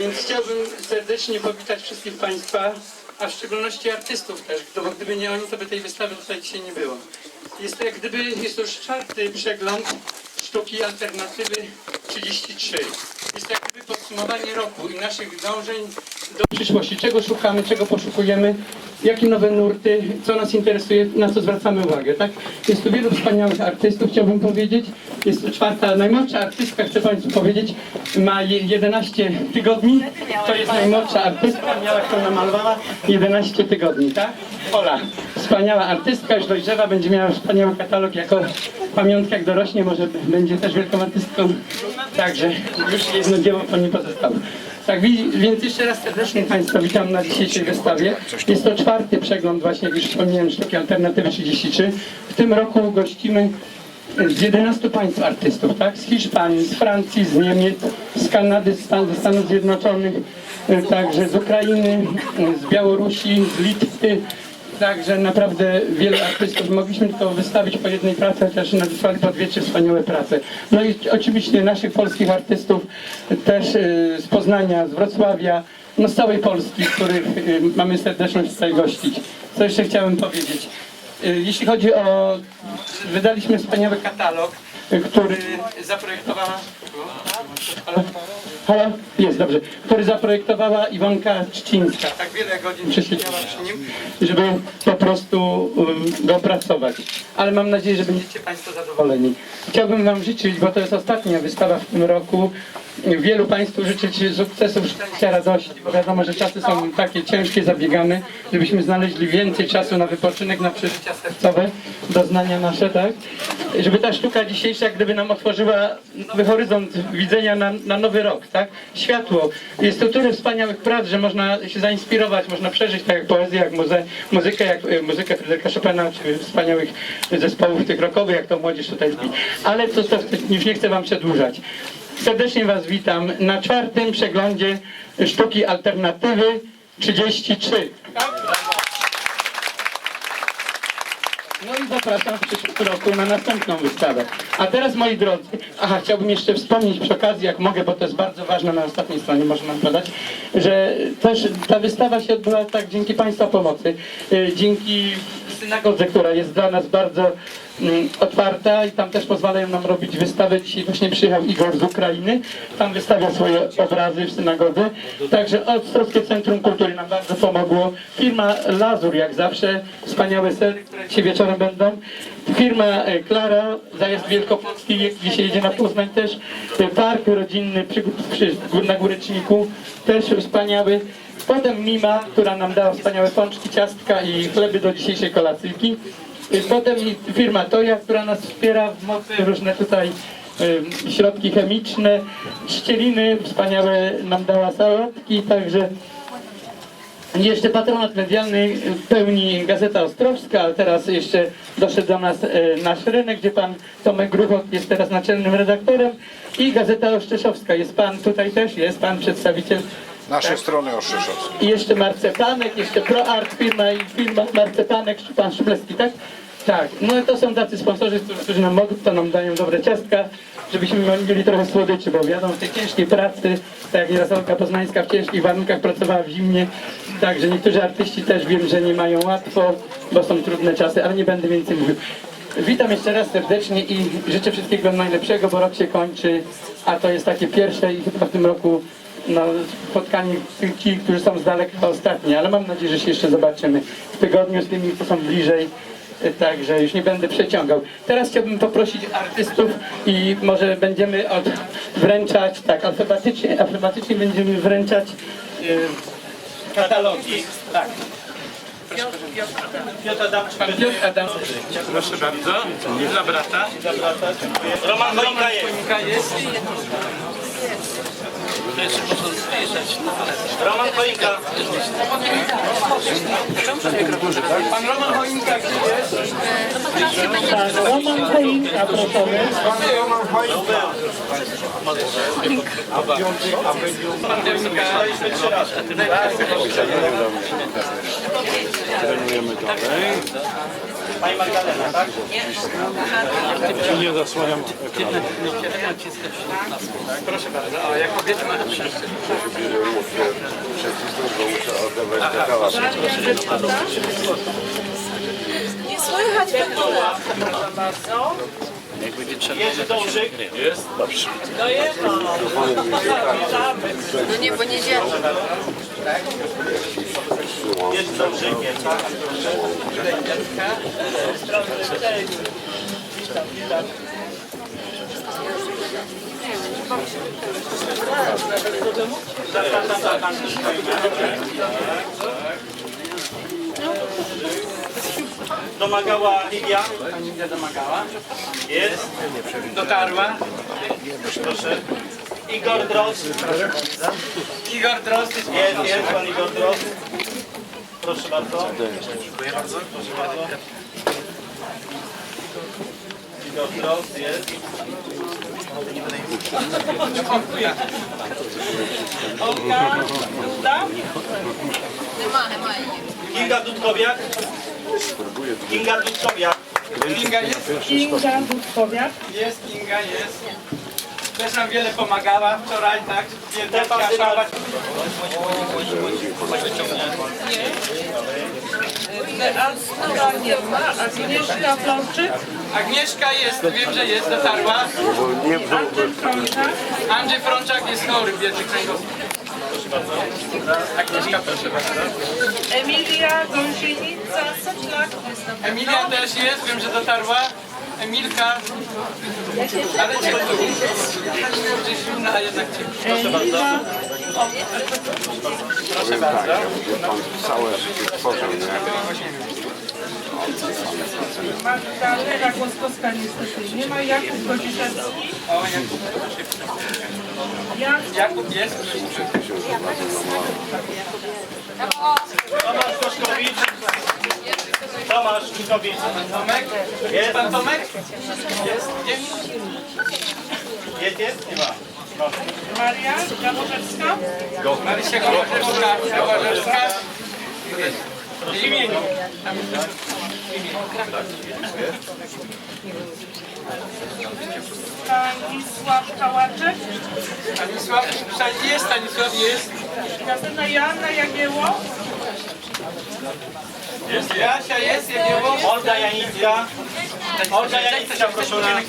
więc chciałbym serdecznie powitać wszystkich Państwa, a w szczególności artystów też, bo gdyby nie oni, to by tej wystawy tutaj dzisiaj nie było. Jest to jak gdyby, jest to już czwarty przegląd sztuki alternatywy 33. Jest to jak gdyby podsumowanie roku i naszych dążeń do przyszłości. Czego szukamy, czego poszukujemy, jakie nowe nurty, co nas interesuje, na co zwracamy uwagę, tak? Jest tu wielu wspaniałych artystów, chciałbym powiedzieć. Jest czwarta, najmłodsza artystka, chcę Państwu powiedzieć, ma je- 11 tygodni. To jest najmłodsza artystka, miała, którą namalowała 11 tygodni, tak? Ola, wspaniała artystka, już dojrzewa, będzie miała wspaniały katalog jako pamiątka, jak dorośnie, może będzie też wielką artystką. Także już jedno dzieło po niej pozostało. Tak, wi- więc jeszcze raz serdecznie Państwa witam na dzisiejszej wystawie. Jest to czwarty przegląd właśnie, jak już wspomniałem, sztuki alternatywy 33. W tym roku gościmy z 11 państw artystów, tak? Z Hiszpanii, z Francji, z Niemiec, z Kanady, z Stan- ze Stanów Zjednoczonych, e, także z Ukrainy, e, z Białorusi, z Litwy. Także naprawdę wielu artystów. Mogliśmy tylko wystawić po jednej pracy, chociaż nadesłali po dwie, trzy wspaniałe prace. No i oczywiście naszych polskich artystów też e, z Poznania, z Wrocławia, no z całej Polski, których mamy serdeczność tutaj gościć. Co jeszcze chciałem powiedzieć? Y, Jeśli chodzi o... Wydaliśmy wspaniały katalog, y, który zaprojektowała... Halo? Jest, dobrze. Który zaprojektowała Iwonka Czcińska. Tak wiele godzin przesiedziała przy nim, żeby po prostu y, go opracować. Ale mam nadzieję, że będziecie Państwo zadowoleni. Chciałbym Wam życzyć, bo to jest ostatnia wystawa w tym roku, wielu Państwu życzyć sukcesów, szczęścia, radości, bo wiadomo, że czasy są takie ciężkie, zabiegane, żebyśmy znaleźli więcej czasu na wypoczynek, na przeżycia sercowe, doznania nasze, tak? Żeby ta sztuka dzisiejsza gdyby nam otworzyła nowy horyzont widzenia na, na nowy rok, tak? Światło. Jest tu tyle wspaniałych prac, że można się zainspirować, można przeżyć tak jak poezję, jak muze, muzykę, jak e, muzykę Fryderyka Chopina, czy wspaniałych zespołów tych rockowych, jak to młodzież tutaj. Ale to, to już nie chcę Wam przedłużać. Serdecznie Was witam na czwartym przeglądzie sztuki alternatywy 33. No i zapraszam w przyszłym roku na następną wystawę. A teraz moi drodzy, aha, chciałbym jeszcze wspomnieć przy okazji, jak mogę, bo to jest bardzo ważne na ostatniej stronie, można nam podać, że też ta wystawa się odbyła tak dzięki Państwa pomocy, y, dzięki synagodze, która jest dla nas bardzo mm, otwarta i tam też pozwalają nam robić wystawę. Dzisiaj właśnie przyjechał Igor z Ukrainy, tam wystawia swoje obrazy w synagodze. Także Ostrowskie Centrum Kultury nam bardzo pomogło. Firma Lazur, jak zawsze, wspaniałe sery, które dzisiaj wieczorem będą. Firma e, Klara, zajazd Wielkopolski, jak dzisiaj jedzie na Poznań też. E, Park rodzinny przy, przy, na Góreczniku, też wspaniały. Potem Mima, która nam dała wspaniałe pączki, ciastka i chleby do dzisiejszej kolacyjki. Y, Potem firma Toja, która nas wspiera w mocy różne tutaj środki chemiczne, ścieliny wspaniałe nam dała sałatki, także jeszcze patronat medialny pełni Gazeta Ostrowska, a teraz jeszcze doszedł do nas e, nasz rynek, gdzie pan Tomek Gruchot jest teraz naczelnym redaktorem i Gazeta Oszczeszowska. Jest pan tutaj też, jest pan przedstawiciel Naszej strony Oszczeszowskiej. i jeszcze Marcepanek, jeszcze ProArt firma i firma Marcepanek, pan Szybleski, tak? Tak, no to są tacy sponsorzy, którzy, nam mogą, to nam dają dobre ciastka, żebyśmy mieli trochę słodyczy, bo wiadomo, w tej ciężkiej pracy, tak jak Jarosławka Poznańska w ciężkich warunkach pracowała w zimnie, także niektórzy artyści też wiem, że nie mają łatwo, bo są trudne czasy, ale nie będę więcej mówił. Witam jeszcze raz serdecznie i życzę wszystkiego najlepszego, bo rok się kończy, a to jest takie pierwsze i chyba w tym roku no, spotkanie ci, którzy są z daleka ostatnie, ale mam nadzieję, że się jeszcze zobaczymy w tygodniu z tymi, co są bliżej. Także już nie będę przeciągał. Teraz chciałbym poprosić artystów i może będziemy od, wręczać, tak, alfabetycznie, alfabetycznie będziemy wręczać e, katalogi. Tak. Piotr Adamczyk. Pan Piotr Adamczyk. Proszę bardzo. Dla brata. Dla brata. Roman Choinka jest. Roman Choinka. Pan Roman Choinka gdzie jest? Roman Choinka, proszę. Pan Choinka. Trenujemy dalej. Pani Magdalena, tak? Nie zasłaniam ekranu. Proszę bardzo. O, jak kobiety szczęście. Nie słychać w ogóle. Jerzy Dążyk. No nie, bo nie działa. Jerzy Dążyk jest, tak? Domagała Lidia. Pani Lidia domagała. Jest. Dotarła. Proszę. Igor Drozd. Igor Drozd jest Jest, jest pan Igor Drozd. Proszę bardzo. Dziękuję bardzo. Proszę bardzo. Igor Drozd jest. Olga. Duda. Нема, немає. Kinga Dudkowiak. Kinga Dudkowiak. Kinga jest. Kinga Dudkowiak. Jest, Kinga jest. Też nam wiele pomagała wczoraj, tak? Szafa. Beata nie ma. Agnieszka Florczyk. Agnieszka jest, wiem, że jest, dotarła. Andrzej Frączak. Andrzej Frączak jest chory, biedny kręgosłup. Agnieszka, proszę bardzo. Emilia Gąsienica Soczlak. Emilia też jest, wiem, że dotarła. Emilka. Ale cię tu. Gdzieś inna, a jednak cię. Elina Proszę bardzo. Całe życie tworzą, nie? Magdalena Głoskowska niestety nie ma. Jakub Godzicewski. O, Jakub. Jakub Jakub jest. Tomasz Koszkowicz. Tomasz Koszkowicz. Tomek. Jest pan Tomek? Jest. Jest. Jest? Nie ma. Proszę. Maria Gaworzewska. Marysia Gołażewska. Gołażewska. W imieniu. Stanisław Kałaczek. Stanisław. Jest Stanisław, jest. Następna Joanna Jagieło. Jest. Jasia jest, Jagieło. Olga Janicka. Olga Janicka, proszę na...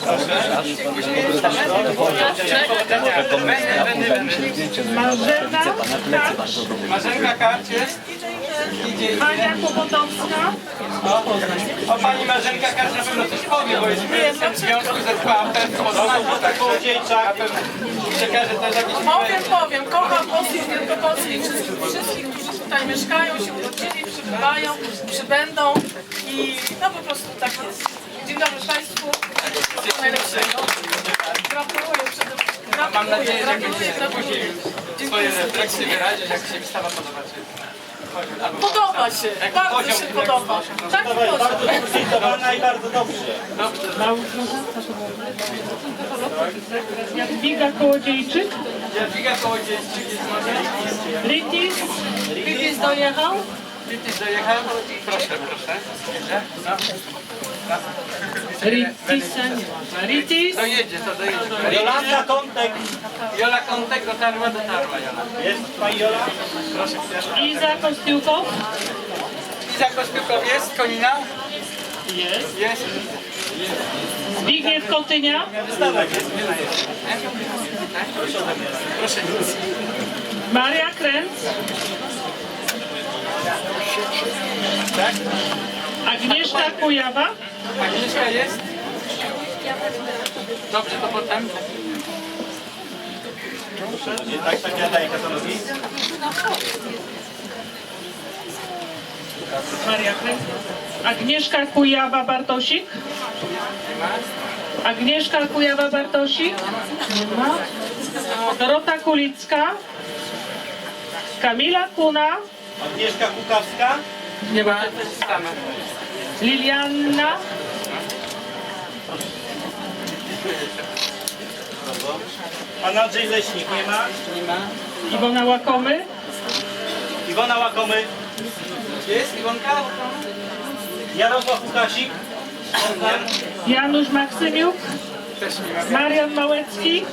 Proszę bardzo. Będę, będę, będę. Marzena Karcz. Marzenka Karcz jest. Idzie. Kłopotowska. O pani Marzenka Karcz na pewno coś powie, bo jest prezesem Związku ZKP w Poznaniu. Tak, Kołodziejczak. przekażę też jakieś Powiem, powiem, kocham Polskę, Wielkopolskę i wszystkich, wszystkich, którzy tutaj mieszkają, się urodzili, przybywają, przybędą i no po prostu tak jest. Dzień dobry Państwu, wszystkiego najlepszego. Gratuluję przede wszystkim, Mam nadzieję, że gratuluję, później swoje refleksje wyrazić, jak się wystawa podoba. Podoba się, bardzo się podoba. Tak bardzo zróżnicowana i bardzo dobrze. Jadwiga Kołodziejczyk. Jadwiga Kołodziejczyk jest może? Litis. Litis dojechał. Litis dojechał? Proszę, proszę. Ritisa nie ma. Ritis. Dojedzie, to dojedzie. Jolanta Kątek. Jola Kątek dotarła, dotarła Jola. Jest pani Jola? Proszę. Iza Kostiukow. Iza Kospiukow jest, Konina? Jest. Jest. Zbigniew Kotynia. Wystawek jest. Proszę. Maria Kręc. Tak? Agnieszka Kujawa. Agnieszka jest? Dobrze, to potem. Nie, tak, tak, ja daję katalogi. Maria. Agnieszka Kujawa Bartosik. Agnieszka Kujawa Bartosik. Nie ma. Dorota Kulicka. Kamila Kuna. Agnieszka Kukawska. Nie ma. Lilianna, Pan Andrzej Leśnik nie ma. Iwona Łakomy, Iwona Łakomy. Jest Iwonka? Jarosław Łukasik. Janusz Maksymiuk, Też nie ma. Marian Małecki,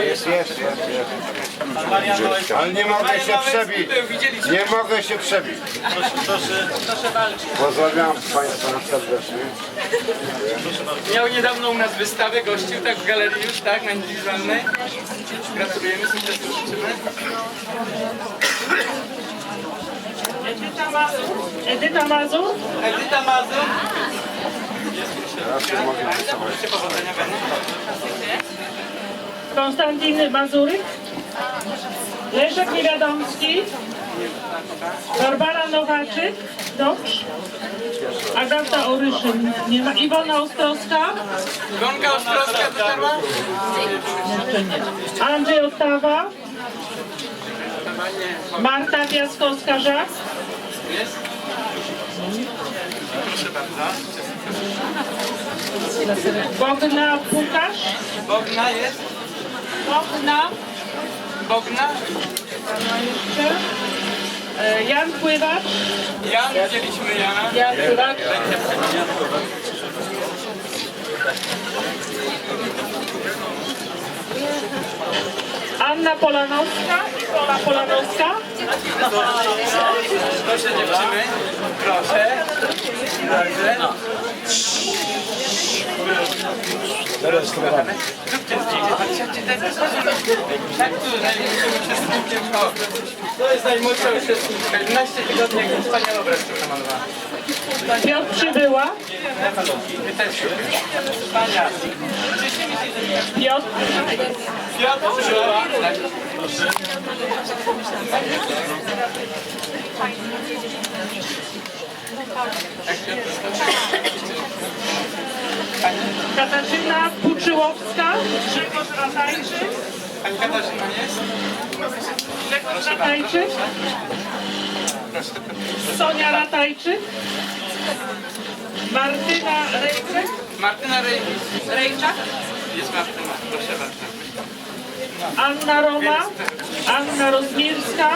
Jest, jest, jest, jest. Ale nie mogę się przebić. Nie mogę się przebić. Proszę, proszę. Pozdrawiam Państwa serdecznie. Miał niedawno u nas wystawę, gościł tak w galerii już, tak, na indywidualnej. Gratulujemy, sukcesu życzymy. Edyta Mazur, Edyta Mazur, Edyta Mazur. Konstantin Mazuryk, Leszek Niewiadomski, Barbara Nowaczyk, dobrze. Agata Oryszyn, nie ma. Iwona Ostrowska, Iwonka Ostrowska dotarła? Andrzej Ottawa, Marta Piaskowska-Żak? Proszę bardzo. Bogna Pukasz, Bogna jest? Bogna, Bogna? jeszcze, e, Jan Pływacz, Jan, widzieliśmy Jana. Jan Pływacz, Anna Polanowska, Pola Polanowska, Proszę dziewczyny. Proszę. Dobrze. To jest najmłodsza uczestniczka. 11 tygodni, jak wspaniały obraz tu namalowała. Piotr Przybyła, Wy też. Wspaniale. Piotr, Piotr Przybyła. Tak. Katarzyna Puczyłowska, Grzegorz Ratajczyk, Pani Katarzyna jest? Grzegorz Ratajczyk, Sonia Ratajczyk, Martyna Rejczek, Martyna Rej... Rejczak, Jest Martyna. Proszę bardzo. Anna Roma, Anna Rozmierska,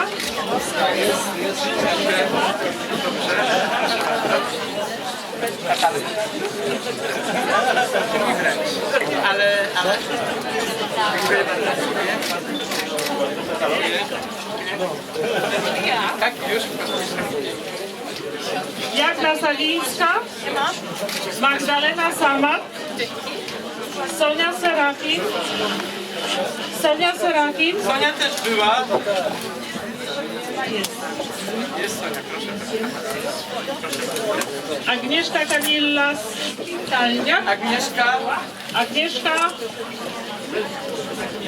Ale, ale... Dziękuję bardzo. Tak, już. Jagna Magdalena Samat, Sonia Serafin, Sonia Serafin, Sonia też była. Jest Sonia, proszę. Agnieszka Kamilla Stalniak, Agnieszka. Agnieszka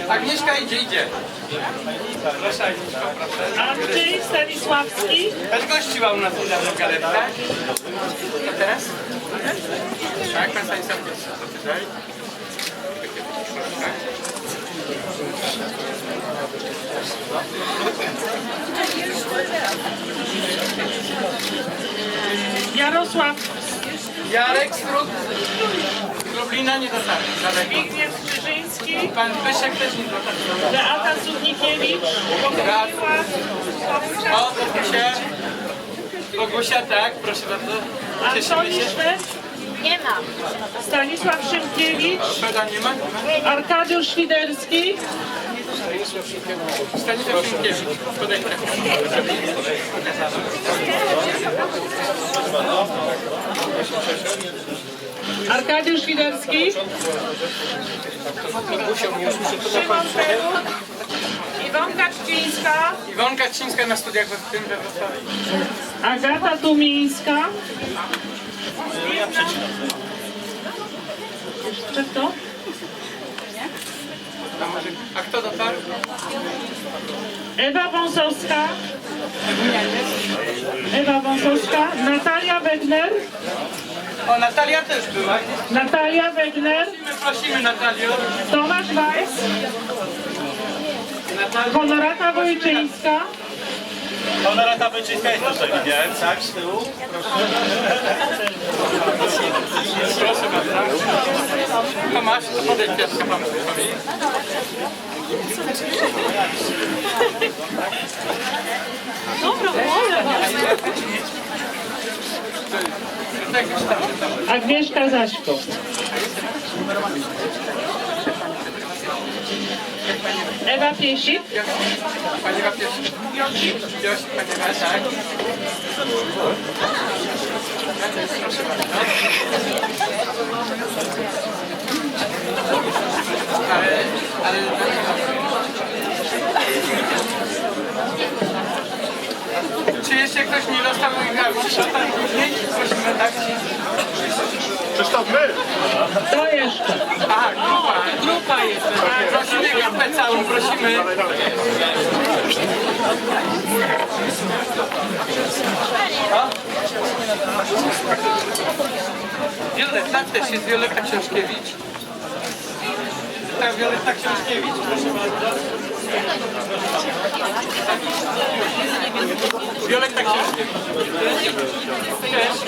Agnieszka idzie, idzie. Proszę Agnieszka, proszę. Andrzej Stanisławski, Też gościła u nas niedawno w galerii, tak? A teraz? Tak, pan Stanisław co tutaj? Jarosław Jarek Strut. Lublina nie dotarł. Zbigniew Krzyżyński, Pan Pyszek też nie dotarł. Beata Cudnikiewicz, Bogumiła O, się. Bogusia, tak, proszę bardzo. Antoni się. Szwed, Nie ma. Stanisław Szymkiewicz, Szweda nie ma? Arkadiusz Świderski, Stanisław Szymkiewicz. Podaj tak. Arkadiusz Świderski, Szymon Peruk, Iwonka Czcińska, Iwonka Cińska na studiach w tym we Wrocławiu. Agata Tumińska. Jeszcze kto? A, może, a kto dotarł? Ewa Wąsowska. Ewa Wąsowska. Natalia Wegner. O, Natalia też była. Natalia Wegner. My prosimy Natalię. Tomasz Weiss. Natalia. Honorata Wojczyńska. Honorata Byczyńska jest tutaj, widziałem, tak, z tyłu. Tomasz, to podejdź pierwszy panu posłowi. Agnieszka Zaśko. Ewa Piesik. Josip, pani ma, tak. Proszę bardzo. Ale, ale... Czy jeszcze ktoś nie dostał i Krzysztof tam później? Prosimy, tak? Krzysztof, my! To jeszcze. Aha, grupa, grupa jest. Prosimy grupę całą, prosimy. Wioleta też jest, Wioleta Książkiewicz. Tak, Wioleta Książkiewicz, proszę bardzo. Wioleta Książkiewicz. Cześć.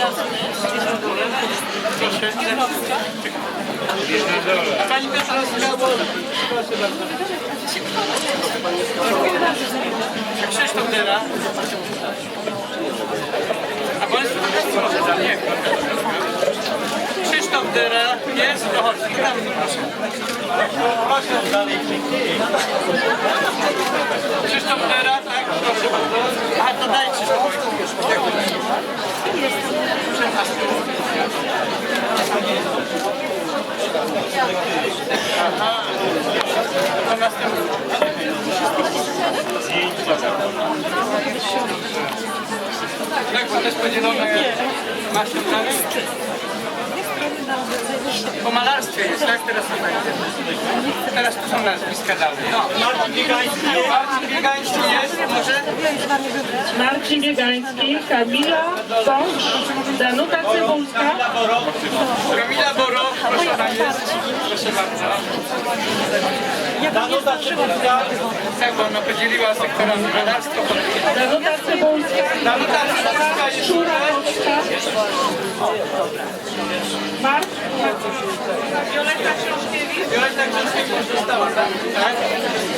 Proszę. Pani proszę bardzo. Krzysztof Dera. A bo jest nie. Krzysztof Dera jest, to chodź, tam proszę. Proszę dalej. Krzysztof Dera, tak, proszę bardzo. A to daj Krzysztof. To następny. Tak, bo też podzielone masz dalej? Po malarstwie jest, tak? Teraz to będzie. Teraz tu są nazwiska dalej. No. Marcin Biegański, Marcin Biegański jest, może? Marcin Biegański, Kamila Bącz, Danuta Cybulska, Kamila Boro, proszę Pani. Proszę bardzo. Danuta bo ona podzieliła sektorami malarstwo. Danuta Cybulska, Danuta? Cybulska jest Szura Wioleta Książkiewicz.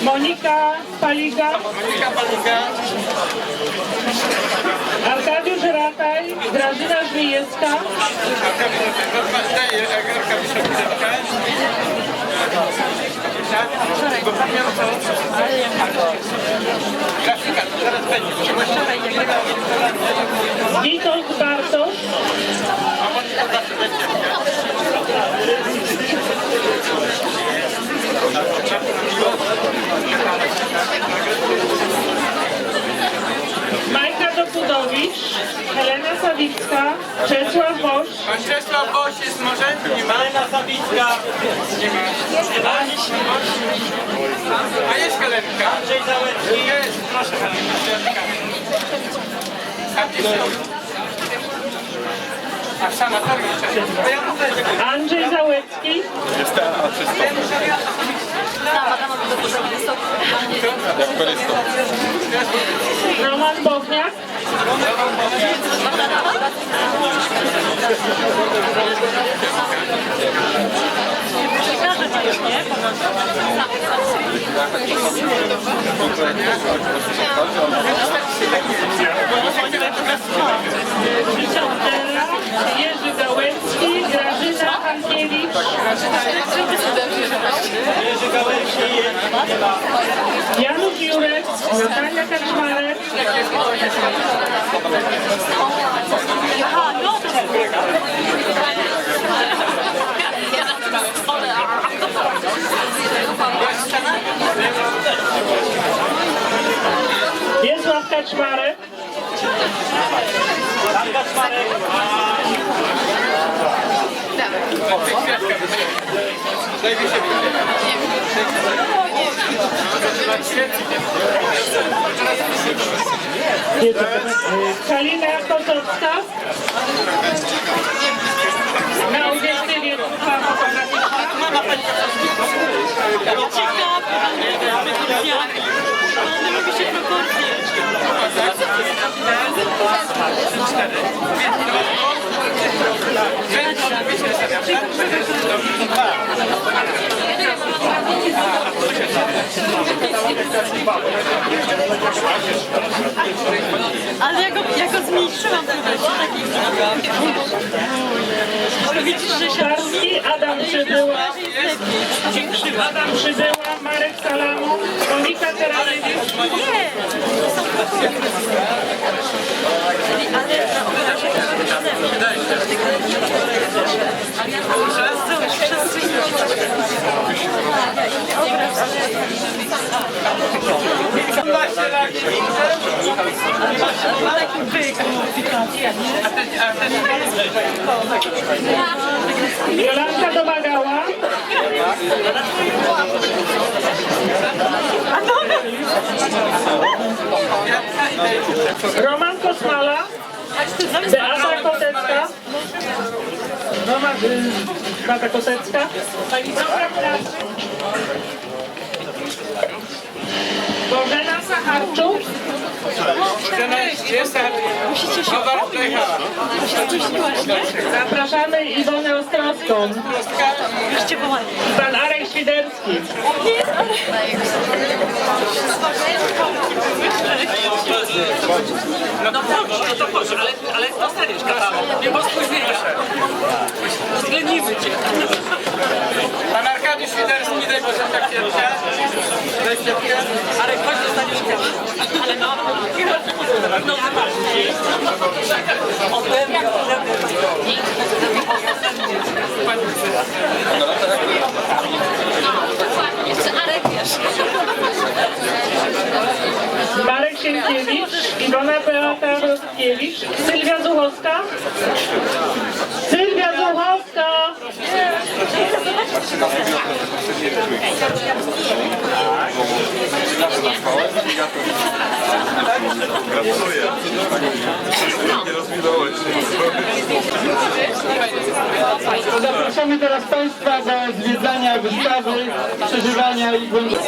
Monika Paliga, Monika Palika. Arkadiusz Rataj, Grażyna Żmijewska. Witold Bartosz, Majka Dokudowicz, Helena Sawicka, Czesław Bosz, Pan Czesław Boś jest może? Nie ma. Malena Sawicka, Nie ma. nie ma? A jest Helenka. Andrzej Załęcki, Jest, proszę Helenka. A gdzie są? A w sanatorium jeszcze. To ja tutaj tego. Andrzej Załecki, Roman Bochniak, Jerzy Gałęcki, Grażyna Hankiewicz, Jerzy. Janusz Jurek, Natalia Kaczmarek, Wiesław Kaczmarek, Pan Kaczmarek, Kalina Kotowska, Ale ja go, ja go zmniejszyłam taki Ale widzisz, Czarski, Adam Przybyła, Adam Przybyła, Marek Salamu, Monika Teralewicz, Nie! To są Ale na obrazie to się Wszyscy inni Obraz, ale taki byk. Jolanta Domagała, Roman Kosmala, Beata Kotecka, Roman, y, Beata Kotecka, Pani Krawczyk, Bożena Sacharczuk, Musicie się To się spóźniłaś, nie? zapraszamy Iwonę Ostrowską, Musicie wołać. i pan Arek Świderski. No dobrze, to proszę, ale, ale dostaniesz katalog. Nie pospóźnij się. Uwzględnimy cię. Pan Arkadiusz Świderski, daj Boże tak pierwsze. Daj pierwsze. Ale chodź dostaniesz katalog. Ale no, no zobaczcie. Ode mnie, ode mnie. Marek Sienkiewicz, Iwona Beata Rostkiewicz. Sylwia Zuchowska! Zapraszamy teraz Państwa do zwiedzania wystawy, przeżywania i głęboko.